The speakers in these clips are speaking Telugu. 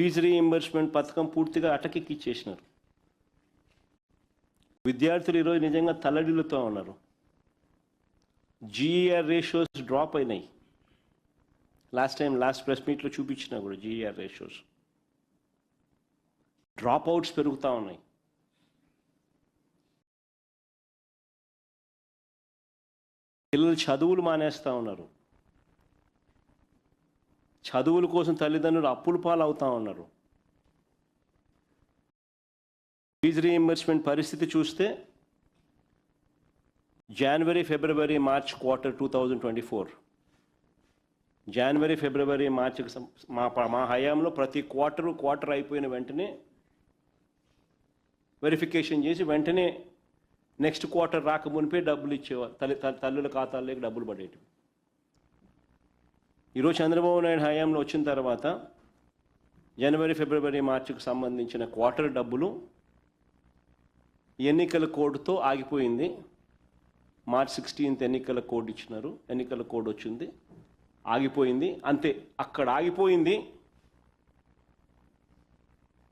ఫీజు రీఎంబర్స్మెంట్ పథకం పూర్తిగా అటకెక్కిచ్చేసినారు. విద్యార్థులు ఈరోజు నిజంగా తల్లడిల్లుతూ ఉన్నారు. జీఈఆర్ రేషియోస్ డ్రాప్ అయినాయి. లాస్ట్ టైం లాస్ట్ ప్రెస్ మీట్లో చూపించినా కూడా జీఈఆర్ రేషియోస్ డ్రాప్ అవుట్స్ పెరుగుతూ ఉన్నాయి. పిల్లలు చదువులు మానేస్తూ ఉన్నారు. చదువుల కోసం తల్లిదండ్రులు అప్పుల పాలవుతా అవుతా ఉన్నారు. ఫీజు రీఎంబర్స్మెంట్ పరిస్థితి చూస్తే January February March quarter two thousand twenty four జనవరి ఫిబ్రవరి మార్చికి మా మా హయాంలో ప్రతి క్వార్టరు క్వార్టర్ అయిపోయిన వెంటనే వెరిఫికేషన్ చేసి వెంటనే నెక్స్ట్ క్వార్టర్ రాక మునిపే డబ్బులు ఇచ్చేవారు తల్లి తల్లి- తల్లుల ఖాతాల్లోకి డబ్బులు పడేటివి. ఈరోజు చంద్రబాబు నాయుడు హయాంలో వచ్చిన తర్వాత జనవరి ఫిబ్రవరి మార్చికి సంబంధించిన క్వార్టర్ డబ్బులు ఎన్నికల కోడ్తో ఆగిపోయింది. మార్చ్ సిక్స్టీన్త్ ఎన్నికల కోడ్ ఇచ్చినారు. ఎన్నికల కోడ్ వచ్చింది. ఆగిపోయింది. అంతే అక్కడ ఆగిపోయింది.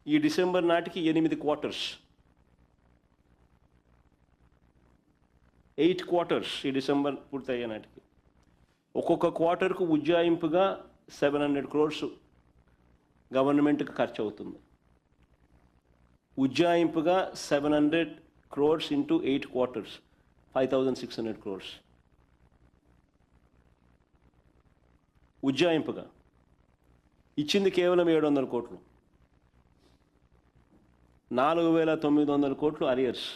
ఈ డిసెంబర్ నాటికి ఎనిమిది క్వార్టర్స్. ఎయిట్ క్వార్టర్స్ ఈ డిసెంబర్ పూర్తయ్యే నాటికి. ఒక్కొక్క క్వార్టర్కు ఉజ్జాయింపుగా సెవెన్ హండ్రెడ్ క్రోర్స్ గవర్నమెంట్కి ఖర్చు అవుతుంది ఉజ్జాయింపుగా seven hundred crores into eight quarters five thousand six hundred crores. ఉజ్జాయింపుగా. ఇచ్చింది కేవలం ఏడు వందల కోట్లు. నాలుగు వేల తొమ్మిది వందల కోట్లు అరియర్స్.